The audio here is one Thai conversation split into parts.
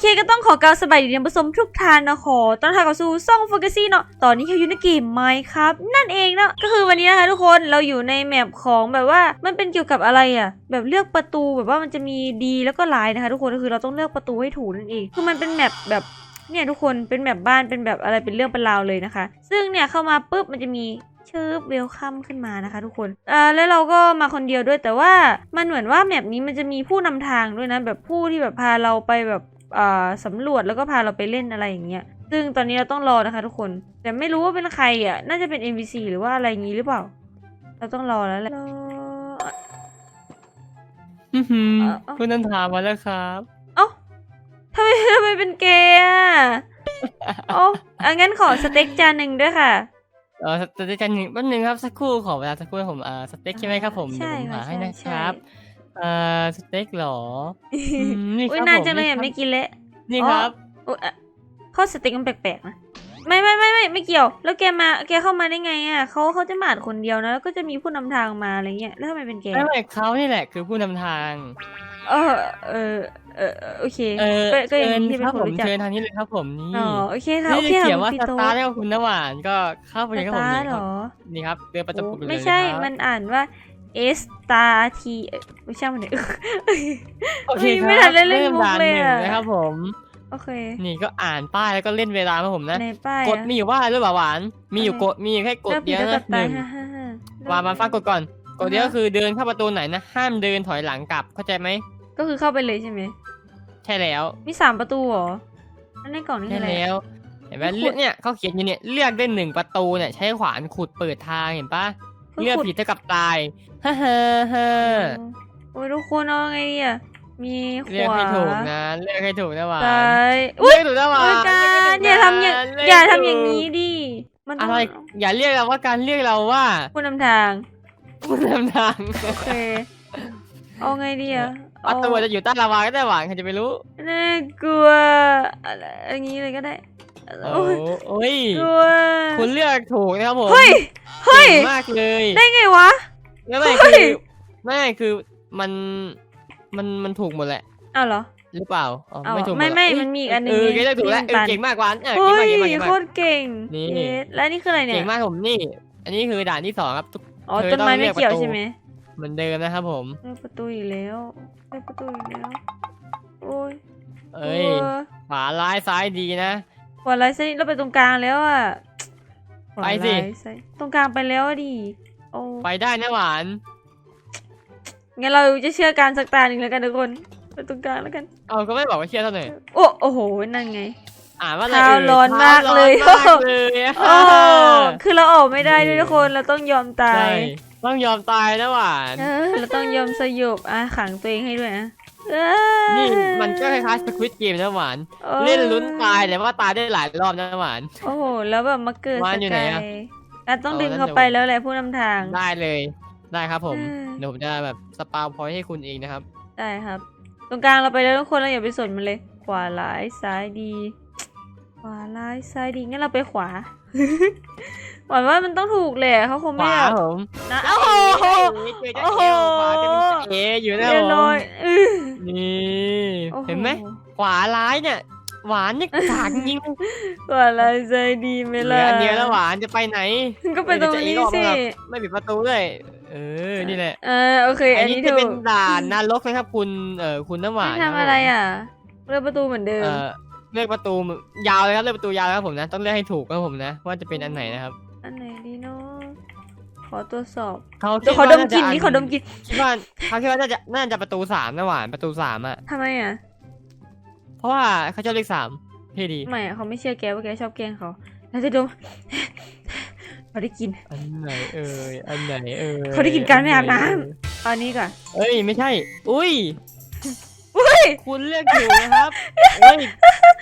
เคก็ต้องขอกล่าวสบายดีท่านผู้ชมทุกท่านนะขอต้อนรับเข้าสู่ซ่องโฟกัสซี่เนาะตอนนี้เขาอยู่ในเกมไมครับนั่นเองเนาะก็คือวันนี้นะคะทุกคนเราอยู่ในแมปของแบบว่ามันเป็นเกี่ยวกับอะไรอะแบบเลือกประตูแบบว่ามันจะมีดีแล้วก็ร้ายนะคะทุกคนก็คือเราต้องเลือกประตูให้ถูกนั่นเองคือมันเป็นแมปแบบเนี่ยทุกคนเป็นแบบบ้านเป็นแบบอะไรเป็นเรื่องเป็นราวเลยนะคะ ซึ่งเนี่ยเข้ามาปุ๊บมันจะมีเชื่อเวลคัมขึ้นมานะคะทุกคนอ่าแล้วเราก็มาคนเดียวด้วยแต่ว่ามันเหมือนว่าแมปนี้มันจะมีผู้นำทางด้วยนะแบบผู้ที่แบบพาเราไปแบบ สำรวจแล้วก็พาเราไปเล่นอะไรอย่างเงี้ย ซึ่งตอนนี้เราต้องรอนะคะทุกคน แต่ไม่รู้ว่าเป็นใครอะ น่าจะเป็น NPC หรือว่าอะไรอย่างงี้หรือเปล่า เราต้องรอแล้วแหละรออื้อหือเอ่อเอ้าคุณนันทามาแล้วครับเอ้าทำไมทำไมเป็นเกย์อะโอ้อะงั้นขอสเต็กจานหนึ่งด้วยค่ะเออสเต็กจานหนึ่งแป๊บนึงครับสักครู่ขอเวลาสักครู่ให้ผมอ่าสเต็กใช่ไหมครับผมใช่เดี๋ยวผมหาค่ะให้นะใช่ครับ เอ่อสเต็กเหรออืมนี่อุ้ยครับนานผมจังเลยอะนี่ครับไม่กินแล้วนี่ครับอุ๊ยอะข้อสเต็กมันแปลกๆนะไม่ไม่ไม่ไม่ไม่เกี่ยว แล้วแกมาแกเข้ามาได้ไงอะเขาเขาจะมาดคนเดียวนะแล้วก็จะมีผู้นำทางมาอะไรเงี้ยแล้วทำไมเป็นแกไม่ไม่เขานี่แหละคือผู้นำทาง เออเออเออโอเคเออก็ก็อย่างเชิญนี้ที่เป็คนรับคผนมรู้จักเชิญทางนี้เลยครับผมนี่อ๋อโอเคค่ะโอนี่เคเขียนค่ะว่าพี่สโต๊ตาร์ทให้กับคุณน้ำหวานก็เข้าไปสเลยครับผมตาร์นี่เหครรับอนี่ครับเดินประตูโอ้ปเลยไม่ใช่ครับมันอ่านว่า S T R T เอ้ยไม่ใช่มันเนี่ยโอเคคไม่รับทันได้เล่นเริ่มมุกด่านเลยหนึ่งอะนะครับผมโอเค นี่ก็อ่านป้ายแล้วก็เล่นเวลาครับผมนะในป้ายกดอะมีอยู่ว่าหรือเปล่าหวาน มีอยู่อะไรกดมีอยู่แค่กดเลือกผิเดีดยวแล้วกันะบหตายนึ่งฮ่าฮ่าฮ่าว่ามาฟังกดก่อน กดเดียวอ่าฮะก็คือเดินเข้าประตูไหนนะ ห้ามเดินถอยหลังกลับเข้าใจไหม ก็คือเข้าไปเลยใช่ไหม ใช่แล้ว มีสามประตูเหรออันในกล่องนี่ใช่คืออะไรแล้วเห็นไหมเลือกเนี่ยเขาเขียนอยู่เนี่ยเลือกได้หนึ่งประตูเนี่ยใช้ขวานขุดเปิดทางเห็นปะคือ เลือกขุดผิดเท่ากับตายฮ่าฮ่าฮ่าโอ้ยทุกคนเอาไงดีอะมีขเลือกวาให้ถูกนะเลือกให้ถูกนะหวานซ้ายเลือกให้ถูกนะหวาอุ้ยนการอย่าทำอย่างเลืกอย่าให้ทำอย่างถูกนี้ดิมันต้อะองไรอย่าเรียกเราว่าการเรียกเราว่าผู้นำทางผู้นำทางโอเคเอาไงดีอะประตูจะอยู่ใต้ลาวาก็ได้หวานใครจะไปรู้น่ากลัวอะไรอย่างนี้เลยก็ได้โอ้โอ้ยโอ้ยกลัวคุณเลือกถูกนะครับผมเฮ้ย เฮ้ยเก่งมากเลยได้ไงวะแล้วไม่เฮ้คืยอไม่คือมันมันมันถูกหมดแหละ อ้าวเหรอ หรือเปล่าอ๋อเอาไม่ถูกหดไม่หรอไม่เอ้ยมันมีอีกอันหนึ่งเออไงเก่งได้ถูกแล้วที่เอมันอตันเก่งมากหวานเออเฮ้เก่งยมากเก่งมากเก่งโคมาก ตรเก่งนี่ เยสแล้วนี่คืออะไรเนี่ยเก่งมากผมนี่ อันนี้คือด่านที่สองครับทุก อ๋อเธอต้นไม้ต้องเลืไม่อกเกี่ยวประตู ใช่ไหมเหมือนเดิมนะครับผมเลือกประตูอีกแล้วเลือกประตูอีกแล้ว โอ้ยเอ้ย กลัวขวาร้ายซ้ายดีนะขวาไลท์ไซด์เราไปตรงกลางแล้วอะขวา ไปสิไลท์ไซด์ตรงกลางไปแล้วอะดิโอ้ไปได้นะหวาน งั้นเราจะเชื่อการสักตาหนึ่งแล้วกันทุกคนไปตรงกลางแล้วกัน เอาก็ไม่บอกว่าเชื่อเท่าไหร่โอ้โอ้โหนั่นไง อ่านว่าอะไรข้าวเอ่ยร้อนมากเลย ข้าวร้อนมากเลยโอ้คือเราออกไม่ได้ด้วยทุกคนเราต้องยอมตาใช่ยต้องยอมตายนะหวาน เออเราต้องยอมสยบอะขังตัวเองให้ด้วยนะเออ นี่มันก็คล้ายๆสควิตเกมนะหวานโอ้เล่นลุ้นตายแต่ว่าตายได้หลายรอบนะหวาน โอ้โห แล้วแบบมาเกิดวาสนอยู่ไหนกายอะอะต้องเอาดึงงั้นเขาเดี๋ยวไปแล้วแหละผู้นำทาง ได้เลย ได้ครับผมอืมเดี๋ยวผมจะแบบสปาวพอยต์ให้คุณเองนะครับ ได้ครับ ตรงกลางเราไปแล้วทุกคนเราอย่าไปสนมันเลย ขวาร้ายซ้ายดี ขวาร้ายซ้ายดีงั้นเราไปขวา หวังว่ามันต้องถูกแหละเขาคงขไม่วาแบบผมนะโอ้โหเจอโอ้เจ้าโหเอวขวาจะมีเจ้าเออยู่นะเรียบผมร้อยอื้อนี่โอ้โเห็นไหมขวาร้ายเนี่ย หวานเนี่ยกากจริงขวาร้ายซ้ายดีไหมเหลืล่ะออันเดียวแล้วหวานจะไปไหน ก็ไปตรงนี้สิไม่ปิดประตูด้วยเออนี่แหละเออโอเค อัอันนนี้นี้จะถูเป็นกด่านนรกนะครับคุณเอ่อคุณน้ำหวานไม่ทำอะไรอะเลือกประตูเหมือนเดิม เอ่อเลือกประตูยาวเลยครับเลือกประตูยาวครับผมนะ ต้องเลือกให้ถูกครับผมนะ ว่าจะเป็นอันไหนนะครับ อันไหนดีเนาะขอตรวจสอบเขาเดี๋ยวขอดมกลิ่นนี่ขอดมกลิ่นคิดว่าเขาคิดว่าน่าจะน่าจะประตูสามนะหวานประตูสามอะทำไมอะเพราะว่าเขาชอบเลขสามเท่ดีไม่อะเขาไม่เชื่อแกว่าแกชอบแกล้งเขาเราจะดมเขาได้กิน อันไหนเอ่ยอันไหนเอ่ยเขาได้กินการไม่อาบน้ำเอาอันนี้ก่อนเอ้ยไม่ใช่ อุ้ยอุ้ยคุณเลือกถูกนะครับเฮ้ย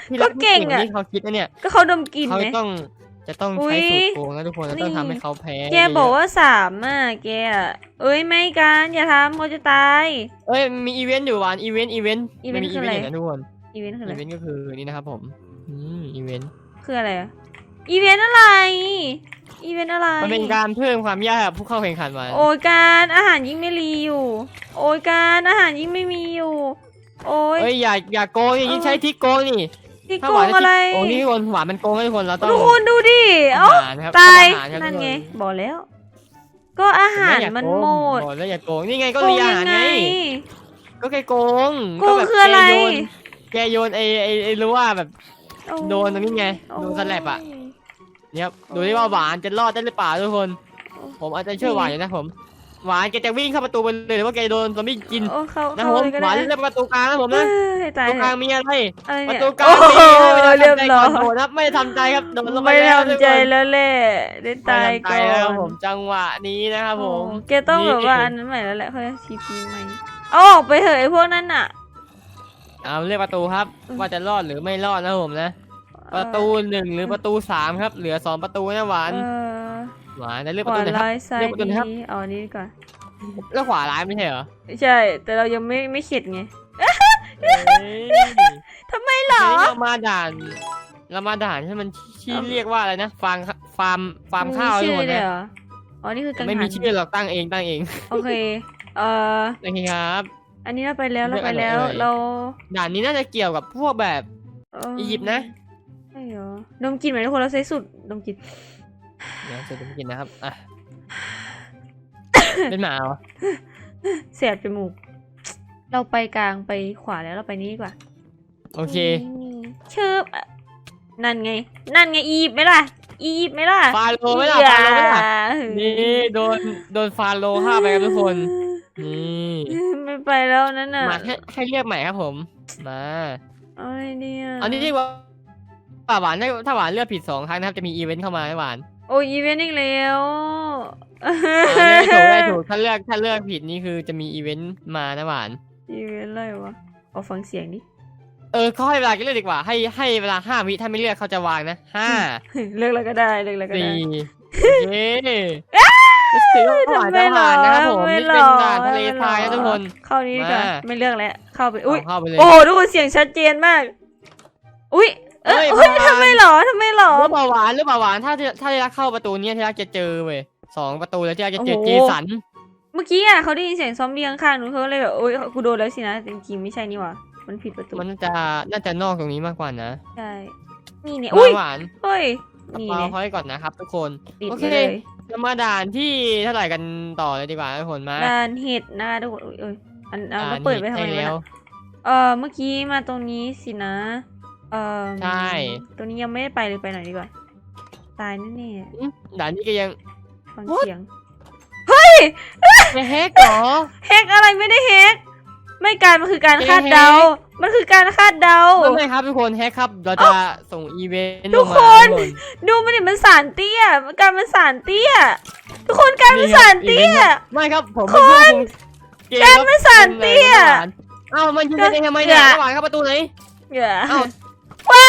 ที่รัก็เก่งอะนี่เขาคิดนะเนี่ยก็เขาดมกลิ่นเขาไหมต้อง จะต้องอุ๊ใช้ยสูตรโกงนะทุกคนเราต้องนี่ทำให้เขาแพ้แกบอกว่าสามอะแกอะเอ้ยไม่การอย่าทำเขาจะตายเอ้ยมีอีเวนต์อยู่หวานอีเวนต์อีเวนต์อีเวมันนต์มีคือีอเวอะนไรต์อยู่นะทุกคนอีเวนต์คืออะไรอีเวนต์ก็คือนี่นะครับผมอืมอีเวนต์คืออะไรอะอีเวนต์อะไร อีเวนต์อะไร มันเป็นการเพิ่มความยากให้กับผู้เข้าแข่งขันมาโอ้ยการอาหารยิ่งไม่รีอยู่ โอ้ยการอาหารยิ่งไม่มีอยู่ โอ้ยเอ้ยอย่าอย่าโกงอย่างนี้เออใช้ที่โกงนี่ ที่ถ้าโกหวานงอะไร โอ้นี่ทุกคนหวานมันโกงให้ทุกคนเราต้องทุกคนดูดิเอ้าอาหารครับตายอาหารครับนั่นทุกคไง บอกแล้ว ก็อาหารอย่มันโกงหมดบอกแล้วอย่าโกงนี่ไงก็โกมีงอายัหารงไง ไง ก็แกโกงโกงแบบคืออะไร แกโยนแกโยนไอ้ไอ้ไอ้รู้ว่าแบบโอ้ยโดนตรงนี้ไงโดนสแลบอะเนี่ยดูที่ว่าหวานจะรอดได้หรือเปล่าทุกคน ผมอาจจะช่วยหวานอยู่นะผม หวานแกจะวิ่งเข้าประตูไปเลยหรือว่าแกโดนซอมบี้กินโอ้เข้านะเข้าผมเลยก็หวาได้นเลือกประตูกลางนะผมเอ้นะยให้ปตายระตูเถกลางอะมีอะไรอะไรประเนี่ยตูกลางโอ้โหมีเรียบร้อยไม่ได้ทำใจก่อนโดนครับโดนลงปไม่แล้วทำใจแล้วแหละได้ไม่ตายทำใจก่อแล้วนผมจังหวะนี้นะครับผมโอ้แกต้องแบบว่าอันนั้นใหม่แล้วแหละเขาจะทีพีใหม่เอาออกไปเถอะไอ้พวกนั้นน่ะเอาเลือกประตูครับอืมว่าจะรอดหรือไม่รอดนะผมนะ ประตูหนึ่งหรือประตูสามครับ เหลือสองประตูนะหวานเออหวานจะเลือกขประวาตูไหนครับร้ายซ้ายเลือกประตูไหนครับดีเอาอันนี้ดีกว่าแล้วขวาร้ายไม่ใช่เหรอใช่ แต่เรายังไม่ไม่เข็ดไงเอ้ยทำไมเหรอเฮ้ยเรามาด่านเรามาด่านที่มันที่เอาเรียกว่าอะไรนะฟาร์มฟาร์มฟาร์มข้าวมีทุกชื่คอนเลยนะเหรอ อ๋อ นี่คือกังหันไม่มีชื่อหรอกตั้งเองตั้งเองโอเค เอ่อโอเคครับ อันนี้เราไปแล้วเลืเราอกไปอันไหนแล้วเอ่ยเราด่านนี้น่าจะเกี่ยวกับพวกแบบเอ่ออียิปต์นะ ใช่เหรอดมกลินไหมทุกคน เราใช้สูตรดมกลิน เดี๋ยวจะกินนะครับอะเป็นหมาเหรอเสียบจมูก เราไปกลางไปขวาแล้วเราไปนี้ดีกว่าโอเคนี่เชิบอะนั่นไง นั่นไงอียิปต์ไหมล่ะ อียิปต์ไหมล่ะฟาโรห์ไหม่ล่ะอย่ฟาโรห์ไหม่ล่ะนี่โดนโดนฟาโรห์ฆ่าไปครับทุกคนนี่ไม่ไปแล้วนั่นน่ะมาให้ให้เรียกใหม่ครับผมมาเอาไงเนี่ยอันนี้ที่ว่าป่าหวานถ้าถ้าหวานเลือกผิดสองครั้งนะครับจะมีอีเวนต์เข้ามานะหวาน โอ้ยอีเวนต์อีกแล้วอ่าได้ถูกได้ถูกถ้าเลือกถ้าเลือกผิดนี่คือจะมีอีเวนต์มานะหวาน อีเวนต์อะไรวะเอาฟังเสียงดิเออเขาให้เวลากันเลือกดีกว่า ให้ให้เวลาห้าวิถ้าไม่เลือกเขาจะวางนะห้าเลือกแล้วก็ได้เลือกแล้วก็ได้สี่โอเครู้สึกว่าหวานจะผ่านนะครับผมไม่นี่หรเป็อนด่านทะเลทรายนะทุกคนเข้านี้ดีกว่ามาไม่เลือกแล้วเข้าไปอุ้ยเอาเข้าไปเลยโอ้โหทุกคนเสียงชัดเจนมาก อุ้ย เอ้ยเอ้เฮ้ยยประมาณทำไมหรอทำไมหรอหรือเปล่าหวานหรือเปล่าหวานถ้าที่ถ้าที่รักเข้าประตูเนี้ยที่รักจะเจอเว้ยสองประตูแล้วที่รักจะเจอโอ้โห เจสันเมื่อกี้อะเขาได้ยินเสียงซอมบี้ข้างๆหนูเขาก็เลยแบบโอ๊ยกูโดนแล้วสินะจริงๆไม่ใช่นี่หว่ามันผิดประตูมันน่าจะน่าจะนอกตรงนี้มากกว่านะใช่นี่เนี่ยอุ้ยหวานเฮ้ยๆนี่เอาเนี่ยพอยก่อนนะครับ ทุกคน ติดโอไปเค เลยจะมาด่านที่เท่าไหร่กันต่อเลยดีกว่าทุกคนมาด่านเห็ดนะคะทุกคนอุ๊ยเอ้ยอันอันอ่าเราเปิดไปทำไมนี่วะแล้เนี่วยเออเมื่อกี้มาตรงนี้สินะ เออใช่ ตรงนี้ยังไม่ได้ไปเลยไปหน่อยดีกว่า ตายแน่อืมด่านนี้ก็ยังๆฟัง What? เสียงไม่แฮกเหรอ แฮกอะไรไม่ได้แฮกไม่การมันคือการคาดไม่ได้แฮกเดา มันคือการคาดเดา ไม่ไม่ครับทุกคนแฮกครับ เราจะส่งอีเวนต์ทุกลงมาคนทุกดูมันดิมันสารเตี้ย มันการมันสารเตี้ย ทุกคนการมันสารเตี้ย ไม่ครับผมคนเกมการครับมันสารเตี้ยเอ้ามันยืนกันเองทำไมเนี่ยอย่าระหว่างเข้าประตูไหนอย่าเอ้าว้า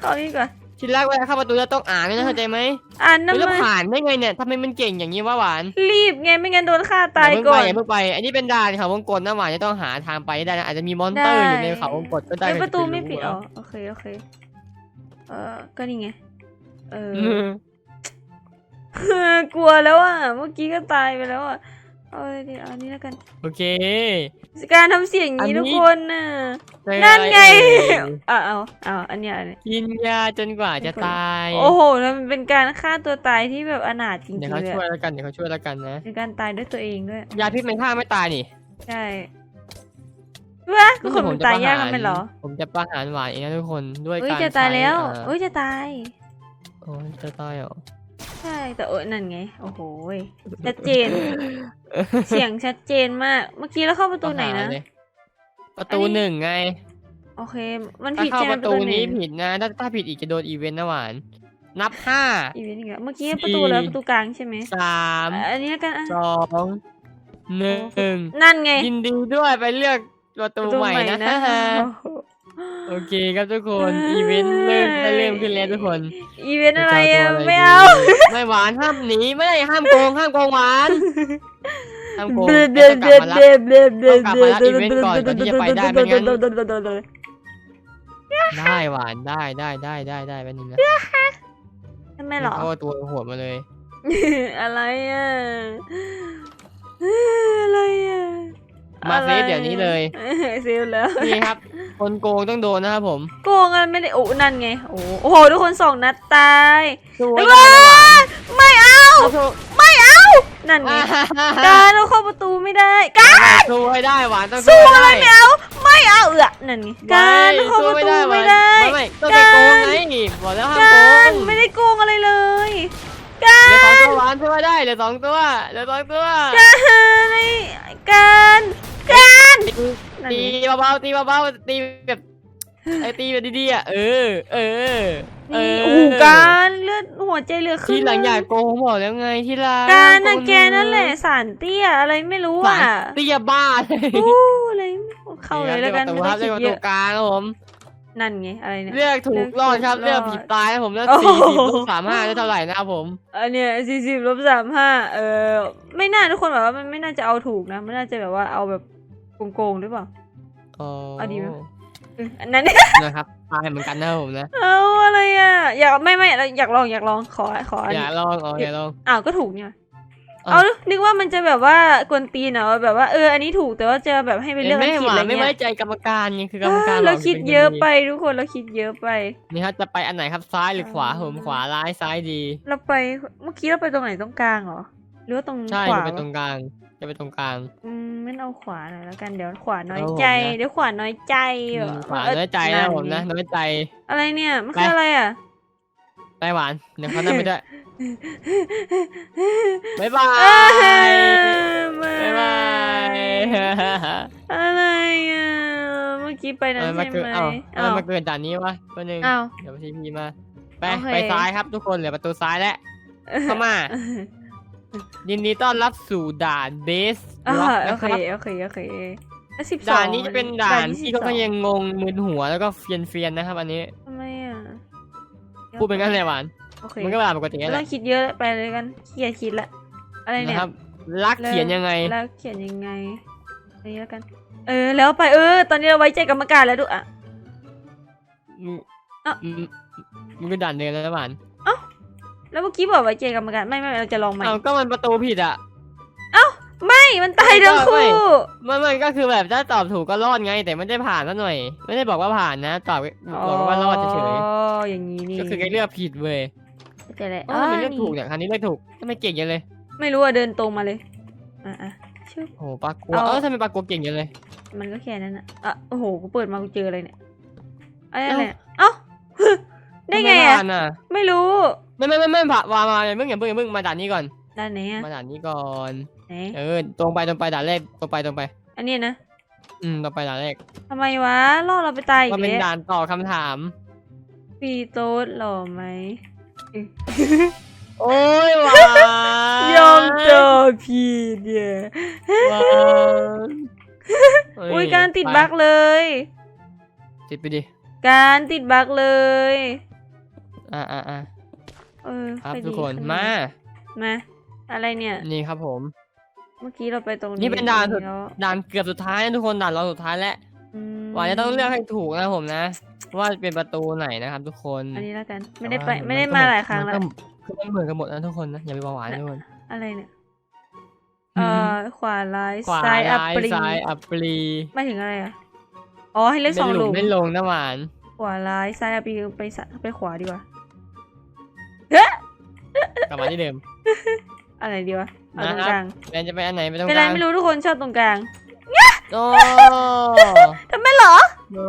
เข้านี่ก่อนทีแรกเวลาเข้าประตูจะต้องอ่านด้วยนะเข้าใจไหมอ่านแล้วน้ำมันผ่านได้ไงเนี่ยทำไมมันเก่งอย่างนี้วะหวานรีบไงไม่งั้นโดนฆ่าตายอย่เพิ่งก่อนไปอย่าเพิ่งไป อันนี้เป็นด่านเขาวงกลนะหวานจะต้องหาทางไปให้ได้นะอาจจะมีมอนเตอร์ได้อยู่ในเขาวงกลก็ได้เอ้ยใคประตูจไม่ปิดรู้อ๋ออะโอเคโอเคเออก็นี่ไงเอออืมกลัวแล้วอะเมื่อกี้ก็ตายไปแล้วอะ เอาเลยดิเอาอันนี้แล้วกันโอเค การทำเสียงอย่างนี้อันนี้ ทุกคนน่ะเจอนั่นไงอะรเอ่ยอะเอาเอาอันเนี้ยอันเนี้ยกินยาจนกว่าจะตายโอ้โหแล้วมันเป็นการฆ่าตัวตายที่แบบอนาถจริงเดี๋ยวๆเขาเลยช่วยอะแล้วกันเดี๋ยวเขาช่วยแล้วกันนะเป็นการตายด้วยตัวเองด้วย ยาพิษมันฆ่าไม่ตายนี่ใช่วะก็คนมันตายยากกันไหมเหรอผมจะประหารหวานเองนะทุกคนด้วยเอ้ยการจะตายแล้วใช้เอ้ยจะตาย โอ้ยจะตายเหรอ ใช่แต่เอ้ยนั่นไง โอ้โหยชัดเจน เสียงชัดเจนมาก เมื่อกี้เราเข้าประตูไหนนะประหารเลยประตูหนึ่งไง โอเค มันถ้าผิดเข้าใช่ไหมประประตูตูไหนนี้ผิดนะ ถ้าถ้าผิดอีกจะโดนอีเวนต์นะหวาน นับห้าอีเวนต์อีกแล้วเมื่อกี้สี่ประตูแล้วประตูกลางใช่ไหมสามอันนี้แล้วกันอะสองหนึ่งนั่นไง ยินดีด้วยไปเลือกประตูประตูใหม่ใหม่นะนะ โอเคครับทุกคน อีเวนต์เริ่มได้เริ่มขึ้นแล้วทุกคนอีเวนต์อะไรอะจตัวไม่เอาดีไม่หวานห้ามหนีไม่ได้ห้ามโกงห้ามโกงหวานห้ามโกงเบลเดี๋เบยวลต้องเบกลับลมารับเบลเบลเบลต้องกลับมารับอีเวนต์ก่อนก่อนที่จะไปได้ไม่งั้นได้หวานได้ได้ได้ได้ได้แป๊บนึงนะทำไมหรอเข้าตัวหัวมาเลยอะไรอะอะไรอะมาเซฟเดี๋ยวนี้เลยเซฟแล้วนี่ครับ คนโกงต้องโดนนะครับผมโกงกันไม่ได้โอ้นั่นไงโอ้โอ้โหทุกคนสองนัดตายสู้ไม่ได้นะหวานไม่เอาสู้นั่นไงการเราเข้าประตูไม่ได้การสู้ให้ได้หวานต้องสู้ให้อะไรได้ไม่เอาไม่เอาเอือนั่นไงการเราเข้าประตูไม่ได้ไม่ไม่ต้องไปโกงไงบอกแล้วห้ามโกการงไม่ได้โกงอะไรเลยการเหลือสองตัวหวานช่วยได้เหลือสองตัวเหลือสองตัวการอะไรการการ นั่นตีไงเบาๆตีเบาๆตีแบบไอ้ตีแบบดีๆอะเออ เออ เอนี่อโอ้โหการเลือดหัวใจเหลือครึ่ทีงหลังอย่าโกงบอกแล้วไงที่หลังการน่ะโงแกนั่นแหละสารเตี้ยอะไรไม่รู้สาอะรเตี้ยบ้าเลยโอ้อะไรเข้าเลยแล้วกันเรีไม่ยได้กประคิดตูเยครับเรียกประตูอะกลางครับผม นั่นไงอะไรเนี่ย เลือกถูกรอดครับ เลืเลืออกกถูผิกดตายครับผมแล้วโอ้โหสี่สิบลูกสามห้าได้เท่าไหร่นะครับผม อันเนี้ยสี่สิบลบสามห้าเออไม่น่าทุกคนแบบว่ามันไม่น่าจะเอาถูกนะไม่น่าจะแบบว่าเอาแบบ โกงๆหรือเปล่าเอาดีไหมเอออันนั้น นะครับตายเหมือนกันนะครับผมนะเอาอะไรอะ อยากไม่ไม่อยากลองอยากลองขอขออันอย่านี้ลองอ๋ออย่าลอง อ้าวก็ถูกเนี่ยอ้าวเอานึกว่ามันจะแบบว่ากวนตีนเหรอแบบว่าเอออันนี้ถูกแต่ว่าจะแบบให้ไปเลือกไม่อันผิดหอะไรวานไม่เงี้ไว้ยใจกรรมการไงคือกรรมการเราบกคิดป็นเยอะดีไปทุกคนเราคิดเยอะไป นี่ครับจะไปอันไหนครับซ้ายหรือขวาผมขวาร้ายซ้ายดี เราไปเมื่อกี้เราไปตรงไหนตรงกลางเหรอหรือว่าตรงใช่ขวาจะไปวะตรงกลาง จะไปตรงกลาง อืมงั้นเอาขวาหน่อยแล้วกันเดี๋ยวขวาน้อยเอาผมใจนะ เดี๋ยวขวาน้อยใจอืเหรมอขวาเอ้ยน้อยใจนะผมนะไงน้อยใจ อะไรเนี่ยมันไปคืออะไรอะ ไต้หวานเดี๋ยวเขานั่งไปด้วย บ๊ายบาเอ้ยยบ๊ายบาย อะไรอะ เมื่อกี้ไปนั้นเอามาใช่เกิดไหมเอ้าเอ้าเอามาเกิดด่านนี้วะแป๊บนึงเอ้าเดี๋ยวทีพีมา ไป โอเค ไปซ้ายครับทุกคนเหลือประตูซ้ายแล้วเข้ามา ยินดีต้อนรับสู่ด่านเบสอ่าล็อกโอนะเค ครับโอเค โอเคสิบสองด่านนี้จะเป็นด่านที่ที่เขาก็ยังงงมึนหัวแล้วก็เฟียนเฟียนๆนะครับ อันนี้ทำไมอะพูดเป็นกันเลยหวานโอเคมันก็แบบปกติไม่แหต้อละงคิดเยอะไปเลยกันขี้เกียจคิดละ อะไรเนี่ย นะครับรักเขียนยังไง แล้วเขียนยังไงอันนี้แล้วกัน เออ แล้วไปเออ ตอนนี้เราไว้ใจกรรมการแล้วดูอะอืมเอ้าอืมมันก็ด่านเดิมแล้วนะหวาน แล้วเมื่อกี้บอกไว้ใจกรรมการไม่ไม่เราจะลองใหม่เอาก็มันประตูผิดอะไม่มันตายทั้งไม่คู่มันมันก็คือแบบถ้าตอบถูกก็รอดไง แต่ไม่ได้ผ่านซะหน่อย ไม่ได้บอกว่าผ่านนะ ตอบบอกว่ารอดเฉยอ๋ออย่างนี้นี่ๆก็คือแกเลือกผิดเว้ยเข้าใจแล้วอ๋อมันเลือกถูกเนี่ยครั้นี้เลือกถูกทำไมเก่งจังเลย ไม่รู้อะเดินตรงมาเลยอะอะชึบโอ้โหปลากัวเอาเออทำไมปลากัวเก่งจังเลย มันก็แค่นั้นอะอะโอ้โหกูเปิดมากูเจออะไรเนี่ยอะไรเอ้าเนี่ยเอ้า ได้ไงม่อะผ่านอะไม่รู้ไม่ไม่ไม่ไม่ผ่านวามาอย่าเพิ่งอย่าเพิ่งอย่าเพิ่งมาด่านนี้ก่อน ด้านไหนอะมาด่านนี้ก่อน ไหนเออ ตรงไปตรงไปด่านแรกตรงไปตรงไป อันนี้นะอืมตรงไปด่านแรกทำไมวะล่อเราไปตายอีมันกเป็นแล้วด่านตอบคำถาม ปีโต๊ดหล่อไหมโอ้ยหวานยอมเจอผิดเนี่ย หวานเอุ้ยการติดบั๊กเลย ติดไปดิ การติดบั๊กเลย อ่าอ่าอ่าเออครับไปดีทุกคนขึ้มา มา อะไรเนี่ย นี่ครับผม เมื่อกี้เราไปตรงนี้นี่เป็นด่านสุดแล้วด่านเกือบสุดท้ายนะทุกคนด่านรองสุดท้ายแล้วอืมหวานจะต้องเลือกให้ถูกนะผมนะ ว่าเป็นประตูไหนนะครับ ทุกคน อันนี้แล้วกัน ไม่ได้ไปแต่ว่ไม่ได้นก็มาเอนหลายครั้งแล้วมันก็คือมันเหมือนกันหมดนะทุกคนนะอย่าไปบอกหวานนะทุกคนอะไรเนี่ยเอ่อขวาร้ายขวาซ้ายอัปร้ายปรีซ้ายอัปปรีไม่ถึงอะไรอะอ๋อให้เลือกสองไม่หหลุลุมมไม่ลงนะหวาน ขวาร้ายซ้ายอัปปรีไปสะไปขวาดีกว่า กลับมาที่เดิม อะไรดีวะเอาตรงนะครับกลางแมนจะไปอันไหนไปตรงเป็นกไรลางไม่รู้ทุกคนชอบตรงกลางโอ้ทำไมเหรอ โอ้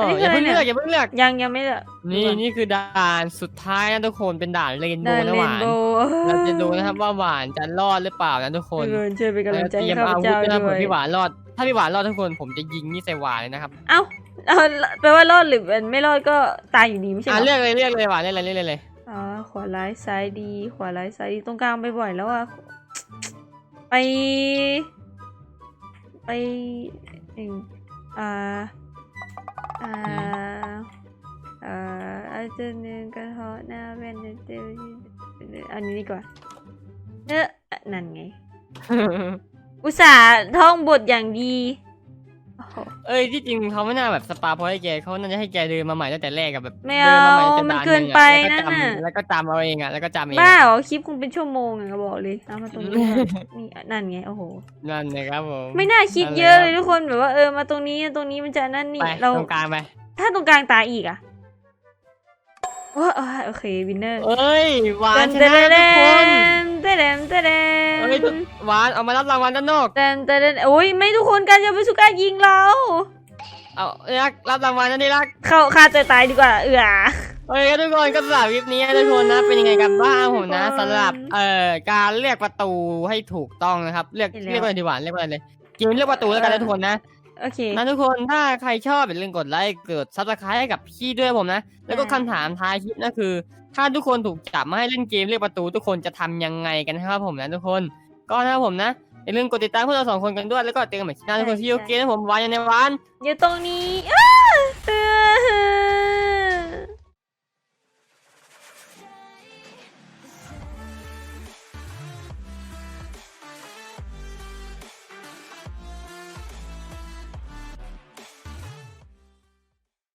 อันนี้คืออย่าเพิ่งอะไรเนี่ย เลือกอย่าเพิ่งเลือก ยังยังไม่เลือกนี่นี่คือด่านสุดท้ายนะทุกคนเป็นด่านเรนโบได้ว์นะเรหวานน โบว์เราจะดูนะครับว่าหวานจะรอดหรือเปล่านะทุกคนเกินช่วยเป็นกำลังใจเตรีให้ยมข้าพอาวุธเจ้าด้วยนะด้ผมวยพี่หวานรอด ถ้าพี่หวานรอดทุกคนผมจะยิงนี่ใส่หวานเลยนะครับเอ้าเอาแปลว่ารอดหรือไม่รอดก็ตายอยู่ดีไม่ใช่อะเหรเลืออกเลยเลือกเลยหวานเลือกเลยเลือกเลยเลยอ๋อ ขวาร้ายซ้ายดี ขวาร้ายซ้ายดีตรงกลางไปบ่อยแล้วอะไป ไปหนึ่งอ่าอ่าเอ่ออาจจะหนึ่งกระเทาะหน้าแว่นเจออันนี้ดีกว่าเออนั่นไง อุตส่าห์ท่องบทอย่างดีโอ้โห เอ้ยที่จริงเขาไม่น่าแบบสปาเพราะให้แกเขาน่าจะให้แกเดินมาใหม่ตั้งแต่แรกกับแบบไม่เดินมาใหม่เอาตั้งแต่มันด่าเกินหงอะไปแล้วนั่นก็น่ะจำแล้วก็จำเอาเองอะแล้วก็จำเองบ้าอะเหรอคลิปคงเป็นชั่วโมงอะบอกเลยเอามาตรงนี้ก่อนนี่นั่นไงโอ้โห นั่นนะครับผมไม่น่าคิดนั่นเยอะแหเลละยทุกคนแบบว่าเออมาตรงนี้ตรงนี้มันจะนั่นนี่ไปเราตรงกลางไปถ้าตรงกลางตายอีกอะว้าโอเควินเนอร์เอ้ยหวานชเต้นะนทุกคน เต้นเต้นเต้นเต้เอ้ยนหวานเอามารับรางวัลด้านนอก เต้นเต้นโอ้ยไม่ทุกคนการจะไปสุการยิงเราเอารักรับรางวัลนั่นนี่รักเข้าฆ่าตัวตายดีกว่าเอือโอเคทุกคนก็สำหรับคลิปนี้นะทุกคนนะเป็นยังไงกันบ้างผมนะทุกคนสำหรับเอ่อการเรียกประตูให้ถูกต้องนะครับเรียกเห็นแล้วเรียกว่าอะไรดีหวานเรียกว่าอะไรเลยเกมเรียกประตูแล้วกันนะทุกคนนะ โอเคนะทุกคนถ้าใครชอบอย่าลืมกดไลค์กดซับสไครต์ให้กับพี่ด้วยผมนะ แล้วก็อ่าคำถามท้ายคลิปนั่นคือ ถ้าทุกคนถูกจับมาให้เล่นเกมเรียกประตูทุกคนจะทำยังไงกันนะครับผมนะทุกคน ก็นะครับผมนะอย่าลืมกดติดตามพวกเราสองคนกันด้วยแล้วก็เจอกันใหม่ที่หน้าทุกคนที่โอเคนะผมวานยันในวานอยู่ตรงนี้อ้าเออ